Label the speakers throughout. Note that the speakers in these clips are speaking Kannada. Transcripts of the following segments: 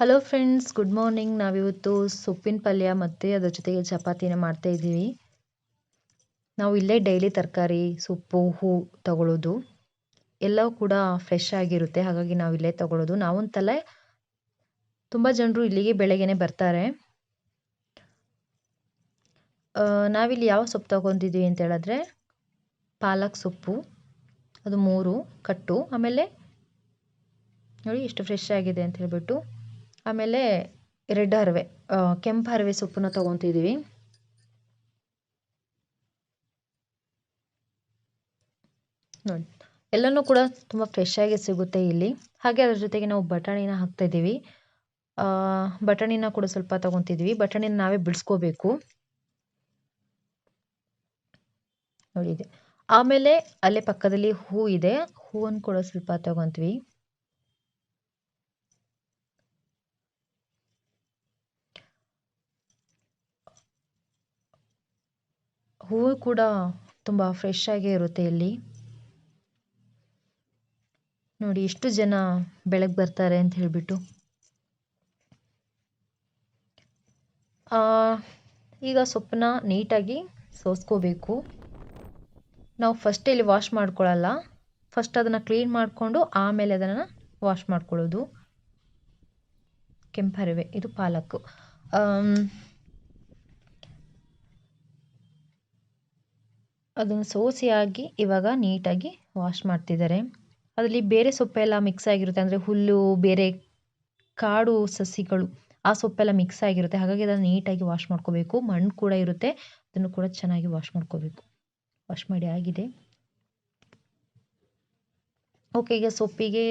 Speaker 1: ಹಲೋ ಫ್ರೆಂಡ್ಸ್ ಗುಡ್ ಮಾರ್ನಿಂಗ್ ನಾವಿವತ್ತು ಸೊಪ್ಪಿನ ಪಲ್ಯ ಮತ್ತು ಅದರ ಜೊತೆಗೆ ಚಪಾತಿನ ಮಾಡ್ತಾ ಇದ್ದೀವಿ. ನಾವು ಇಲ್ಲೇ ಡೈಲಿ ತರಕಾರಿ, ಸೊಪ್ಪು, ಹೂ ತಗೊಳ್ಳೋದು ಎಲ್ಲವೂ ಕೂಡ ಫ್ರೆಶ್ ಆಗಿರುತ್ತೆ. ಹಾಗಾಗಿ ನಾವು ಇಲ್ಲೇ ತಗೊಳ್ಳೋದು ನಾವಂತಲ್ಲ ತುಂಬ ಜನರು ಇಲ್ಲಿಗೆ ಬೆಳಗ್ಗೆನೆ ಬರ್ತಾರೆ. ನಾವಿಲ್ಲಿ ಯಾವ ಸೊಪ್ಪು ತಗೊತಿದ್ದೀವಿ ಅಂತ ಹೇಳಿದ್ರೆ ಪಾಲಕ್ ಸೊಪ್ಪು. ಅದು ಮೂರು ಕಟ್ಟು. ಆಮೇಲೆ ನೋಡಿ ಎಷ್ಟು ಫ್ರೆಶ್ ಆಗಿದೆ ಅಂತ ಹೇಳ್ಬಿಟ್ಟು ಆಮೇಲೆ ರೆಡ್ ಹರವೆ ಕೆಂಪು ಹರವೆ ಸೊಪ್ಪನ್ನ ತೊಗೊತಿದ್ದೀವಿ ನೋಡಿ, ಎಲ್ಲನೂ ಕೂಡ ತುಂಬ ಫ್ರೆಶ್ ಆಗಿ ಸಿಗುತ್ತೆ ಇಲ್ಲಿ. ಹಾಗೆ ಅದ್ರ ಜೊತೆಗೆ ನಾವು ಬಟಾಣಿನ ಹಾಕ್ತಾಯಿದ್ದೀವಿ ಬಟಾಣಿನ ಕೂಡ ಸ್ವಲ್ಪ ತೊಗೊತಿದ್ವಿ. ಬಟಾಣಿನ ನಾವೇ ಬಿಡಿಸ್ಕೋಬೇಕು. ನೋಡಿ ಆಮೇಲೆ ಅಲ್ಲೇ ಪಕ್ಕದಲ್ಲಿ ಹೂ ಇದೆ. ಹೂವನ್ನು ಕೂಡ ಸ್ವಲ್ಪ ತಗೊತೀವಿ. ಹೂವು ಕೂಡ ತುಂಬ ಫ್ರೆಶ್ ಆಗೇ ಇರುತ್ತೆ ಇಲ್ಲಿ. ನೋಡಿ ಎಷ್ಟು ಜನ ಬೆಳಗ್ಗೆ ಬರ್ತಾರೆ ಅಂತ ಹೇಳಿಬಿಟ್ಟು. ಈಗ ಸೊಪ್ಪನ್ನ ನೀಟಾಗಿ ಸೋಸ್ಕೋಬೇಕು. ನಾವು ಫಸ್ಟ್ ಇಲ್ಲಿ ವಾಶ್ ಮಾಡ್ಕೊಳ್ಳಲ್ಲ ಫಸ್ಟ್ ಅದನ್ನು ಕ್ಲೀನ್ ಮಾಡಿಕೊಂಡು ಆಮೇಲೆ ಅದನ್ನು ವಾಶ್ ಮಾಡ್ಕೊಳ್ಳೋದು. ಕೆಂಪರಿವೆ, ಇದು ಪಾಲಕ್ಕು ಅದನ್ನು ಸೋಸಿಯಾಗಿ ಇವಾಗ ನೀಟಾಗಿ ವಾಶ್ ಮಾಡ್ತಿದ್ದಾರೆ. ಅದರಲ್ಲಿ ಬೇರೆ ಸೊಪ್ಪೆಲ್ಲ ಮಿಕ್ಸ್ ಆಗಿರುತ್ತೆ. ಅಂದರೆ ಹುಲ್ಲು, ಬೇರೆ ಕಾಡು ಸಸಿಗಳು, ಆ ಸೊಪ್ಪೆಲ್ಲ ಮಿಕ್ಸ್ ಆಗಿರುತ್ತೆ. ಹಾಗಾಗಿ ಅದನ್ನು ನೀಟಾಗಿ ವಾಶ್ ಮಾಡ್ಕೋಬೇಕು. ಮಣ್ಣು ಕೂಡ ಇರುತ್ತೆ. ಅದನ್ನು ಕೂಡ ಚೆನ್ನಾಗಿ ವಾಶ್ ಮಾಡ್ಕೋಬೇಕು. ವಾಶ್ ಮಾಡಿ ಆಗಿದೆ. ಓಕೆ ಈಗ ಸೊಪ್ಪಿಗೆ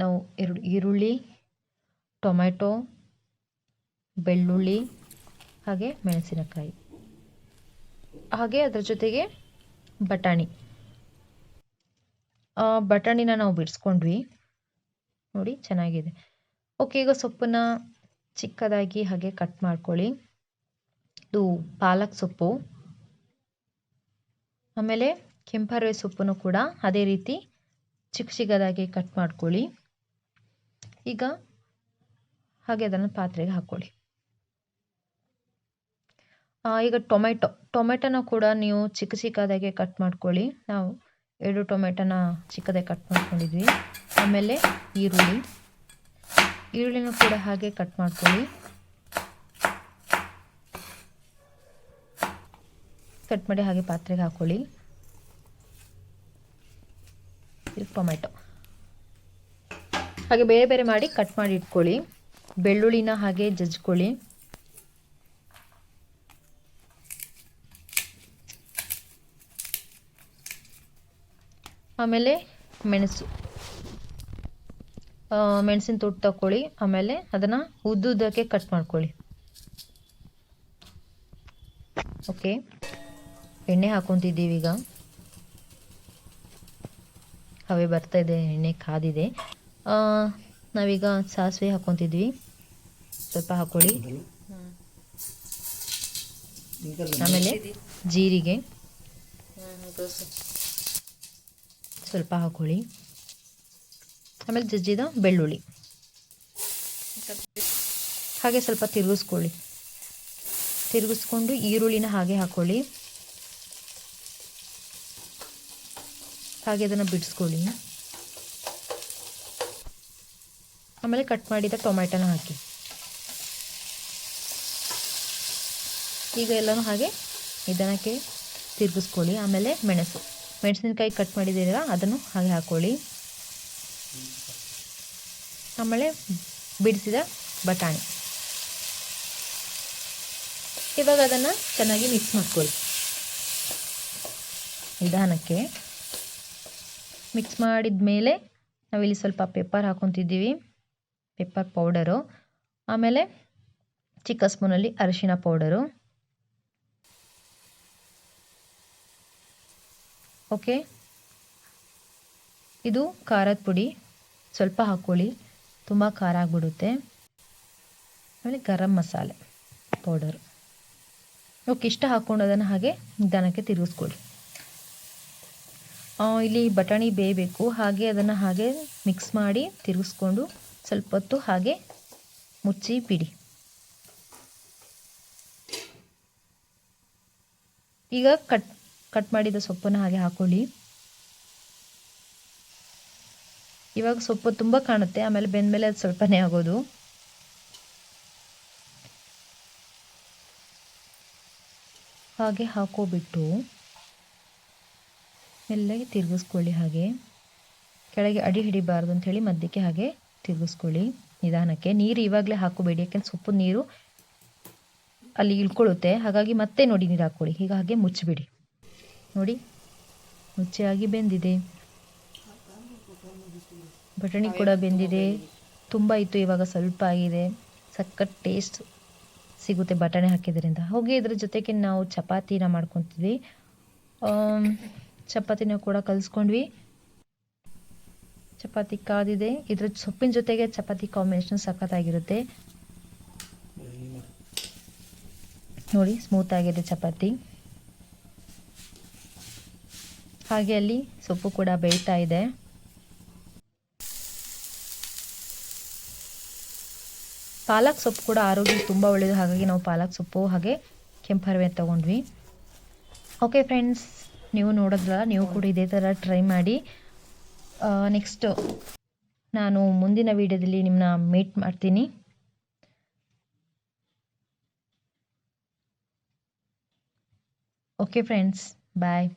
Speaker 1: ನಾವು ಎರಡು ಈರುಳ್ಳಿ ಟೊಮೆಟೊ ಬೆಳ್ಳುಳ್ಳಿ, ಹಾಗೆ ಮೆಣಸಿನಕಾಯಿ. ಹಾಗೆ ಅದರ ಜೊತೆಗೆ ಬಟಾಣಿ. ಬಟಾಣಿನ ನಾವು ಬಿಡಿಸ್ಕೊಂಡ್ವಿ. ನೋಡಿ, ಚೆನ್ನಾಗಿದೆ. ಓಕೆ, ಈಗ ಸೊಪ್ಪನ್ನ ಚಿಕ್ಕದಾಗಿ ಹಾಗೆ ಕಟ್ ಮಾಡ್ಕೊಳ್ಳಿ. ಇದು ಪಾಲಕ್ ಸೊಪ್ಪು. ಆಮೇಲೆ ಕೆಂಪರವೆ ಸೊಪ್ಪನ್ನು ಕೂಡ ಅದೇ ರೀತಿ ಚಿಕ್ಕ ಚಿಕ್ಕದಾಗಿ ಕಟ್ ಮಾಡ್ಕೊಳ್ಳಿ. ಈಗ ಹಾಗೆ ಅದನ್ನು ಪಾತ್ರೆಗೆ ಹಾಕ್ಕೊಳ್ಳಿ. ಈಗ ಟೊಮೆಟೊ. ಟೊಮೆಟೊನ ಕೂಡ ನೀವು ಚಿಕ್ಕ ಚಿಕ್ಕದಾಗೆ ಕಟ್ ಮಾಡ್ಕೊಳ್ಳಿ. ನಾವು ಎರಡು ಟೊಮೆಟೊನ ಚಿಕ್ಕದಾಗಿ ಕಟ್ ಮಾಡ್ಕೊಂಡಿದ್ವಿ. ಆಮೇಲೆ ಈರುಳ್ಳಿ. ಈರುಳ್ಳಿನೂ ಕೂಡ ಹಾಗೆ ಕಟ್ ಮಾಡ್ಕೊಳ್ಳಿ. ಕಟ್ ಮಾಡಿ ಹಾಗೆ ಪಾತ್ರೆಗೆ ಹಾಕ್ಕೊಳ್ಳಿ ಟೊಮೆಟೊ. ಹಾಗೆ ಬೇರೆ ಬೇರೆ ಮಾಡಿ ಕಟ್ ಮಾಡಿ ಇಟ್ಕೊಳ್ಳಿ. ಬೆಳ್ಳುಳ್ಳಿನ ಹಾಗೆ ಜಜ್ಕೊಳ್ಳಿ. ಆಮೇಲೆ ಮೆಣಸು. ಮೆಣಸಿನ ತುಟ್ಟು ತಗೊಳ್ಳಿ ಆಮೇಲೆ ಅದನ್ನು ಉದ್ದುದ್ದಕ್ಕೆ ಕಟ್ ಮಾಡ್ಕೊಳ್ಳಿ. ಓಕೆ ಎಣ್ಣೆ ಹಾಕೊತಿದ್ದೀವಿ ಈಗ. ಹವೆ ಬರ್ತಾ ಇದೆ ಎಣ್ಣೆ ಕಾದಿದೆ. ನಾವೀಗ ಸಾಸಿವೆ ಹಾಕೊತಿದ್ವಿ. ಸ್ವಲ್ಪ ಹಾಕೊಳ್ಳಿ. ಆಮೇಲೆ ಜೀರಿಗೆ. ಸ್ವಲ್ಪ ಹಾಕೊಳ್ಳಿ. ಆಮೇಲೆ ಜಜ್ಜಿದ ಬೆಳ್ಳುಳ್ಳಿ. ಹಾಗೆ ಸ್ವಲ್ಪ ತಿರುಗಿಸ್ಕೊಳ್ಳಿ. ತಿರುಗಿಸ್ಕೊಂಡು ಈರುಳ್ಳಿನ ಹಾಗೆ ಹಾಕೊಳ್ಳಿ. ಹಾಗೆ ಅದನ್ನು ಬಿಡಿಸ್ಕೊಳ್ಳಿ. ಆಮೇಲೆ ಕಟ್ ಮಾಡಿದ ಟೊಮೆಟೊನ ಹಾಕಿ. ಈಗ ಎಲ್ಲನೂ ಹಾಗೆ ನಿಧಾನಕ್ಕೆ ತಿರುಗಿಸ್ಕೊಳ್ಳಿ. ಆಮೇಲೆ ಮೆಣಸು. ಮೆಣಸಿನಕಾಯಿ ಕಟ್ ಮಾಡಿದ್ದೀರಲ್ಲ, ಅದನ್ನು ಹಾಗೆ ಹಾಕ್ಕೊಳ್ಳಿ ಆಮೇಲೆ ಬಿಡಿಸಿದ ಬಟಾಣಿ. ಇವಾಗ ಅದನ್ನು ಚೆನ್ನಾಗಿ ಮಿಕ್ಸ್ ಮಾಡ್ಕೊಳ್ಳಿ. ನಿಧಾನಕ್ಕೆ. ಮಿಕ್ಸ್ ಮಾಡಿದ ಮೇಲೆ ನಾವಿಲ್ಲಿ ಸ್ವಲ್ಪ ಪೆಪ್ಪರ್ ಹಾಕೊತಿದ್ದೀವಿ. Pepper powder. ಆಮೇಲೆ ಚಿಕ್ಕ ಸ್ಪೂನಲ್ಲಿ ಅರಿಶಿನ ಪೌಡರು. ಓಕೆ? ಇದು ಖಾರದ ಪುಡಿ. ಸ್ವಲ್ಪ ಹಾಕ್ಕೊಳ್ಳಿ. ತುಂಬ ಖಾರ ಆಗಿಬಿಡುತ್ತೆ. ಆಮೇಲೆ ಗರಂ ಮಸಾಲೆ ಪೌಡರ್ ಓಕೆ, ಇಷ್ಟ ಹಾಕ್ಕೊಂಡು ಅದನ್ನು ಹಾಗೆ ನಿಧಾನಕ್ಕೆ ತಿರುಗಿಸ್ಕೊಳ್ಳಿ. ಇಲ್ಲಿ ಬಟಾಣಿ ಬೇಯಬೇಕು. ಹಾಗೆ ಅದನ್ನು ಹಾಗೆ ಮಿಕ್ಸ್ ಮಾಡಿ ತಿರುಗಿಸ್ಕೊಂಡು ಸ್ವಲ್ಪ ಹೊತ್ತು ಹಾಗೆ ಮುಚ್ಚಿ ಬಿಡಿ. ಈಗ ಕಟ್ ಕಟ್ ಮಾಡಿದ ಸೊಪ್ಪನ್ನು ಹಾಗೆ ಹಾಕೊಳ್ಳಿ. ಇವಾಗ ಸೊಪ್ಪು ತುಂಬ ಕಾಣುತ್ತೆ, ಆಮೇಲೆ ಬೆಂದಮೇಲೆ ಅದು ಸ್ವಲ್ಪನೇ ಆಗೋದು. ಹಾಗೆ ಹಾಕೋಬಿಟ್ಟು ಮೆಲ್ಲಗೆ ತಿರುಗಿಸ್ಕೊಳ್ಳಿ ಹಾಗೆ. ಕೆಳಗೆ ಅಡಿ ಹಿಡಿಬಾರ್ದು ಅಂಥೇಳಿ ಮಧ್ಯಕ್ಕೆ ಹಾಗೆ ತಿರುಗಿಸ್ಕೊಳ್ಳಿ ನಿಧಾನಕ್ಕೆ. ನೀರು ಇವಾಗಲೇ ಹಾಕೋಬೇಡಿ, ಯಾಕೆಂದ್ರೆ ಸೊಪ್ಪು ನೀರು ಅಲ್ಲಿ ಇಳ್ಕೊಳ್ಳುತ್ತೆ. ಹಾಗಾಗಿ ಮತ್ತೆ ನೋಡಿ ನೀರು ಹಾಕ್ಕೊಳ್ಳಿ ಈಗ ಹಾಗೆ ಮುಚ್ಚಿಬಿಡಿ. ನೋಡಿ, ಮುಚ್ಚಿಯಾಗಿ ಬೆಂದಿದೆ. ಬಟಾಣಿ ಕೂಡ ಬೆಂದಿದೆ. ತುಂಬ ಇತ್ತು, ಇವಾಗ ಸ್ವಲ್ಪ ಆಗಿದೆ. ಸಖತ್ ಟೇಸ್ಟ್ ಸಿಗುತ್ತೆ ಬಟಾಣಿ ಹಾಕಿದ್ರಿಂದ. ಹೋಗಿ ಇದ್ರ ಜೊತೆಗೆ ನಾವು ಚಪಾತಿನ ಮಾಡ್ಕೊತೀವಿ ಚಪಾತಿನ ಕೂಡ ಕಲಿಸ್ಕೊಂಡ್ವಿ. ಚಪಾತಿ ಕಾದಿದೆ. ಇದ್ರ ಸೊಪ್ಪಿನ ಜೊತೆಗೆ ಚಪಾತಿ ಕಾಂಬಿನೇಷನ್ ಸಖತ್ತಾಗಿರುತ್ತೆ. ನೋಡಿ ಸ್ಮೂತ್ ಆಗಿದೆ ಚಪಾತಿ. ಹಾಗೆ ಅಲ್ಲಿ ಸೊಪ್ಪು ಕೂಡ ಬೇಯ್ತಾ ಇದೆ. ಪಾಲಕ್ ಸೊಪ್ಪು ಕೂಡ ಆರೋಗ್ಯಕ್ಕೆ ತುಂಬ ಒಳ್ಳೆಯದು ಹಾಗಾಗಿ ನಾವು ಪಾಲಕ್ ಸೊಪ್ಪು ಹಾಗೆ ಕೆಂಪರವೆ ತಗೊಂಡ್ವಿ. ಓಕೆ ಫ್ರೆಂಡ್ಸ್ ನೀವು ನೋಡಿದ್ರಲ್ಲ, ನೀವು ಕೂಡ ಇದೇ ಥರ ಟ್ರೈ ಮಾಡಿ. ನೆಕ್ಸ್ಟು ನಾನು ಮುಂದಿನ ವೀಡಿಯೋದಲ್ಲಿ ನಿಮ್ಮನ್ನ ಮೀಟ್ ಮಾಡ್ತೀನಿ. Okay friends bye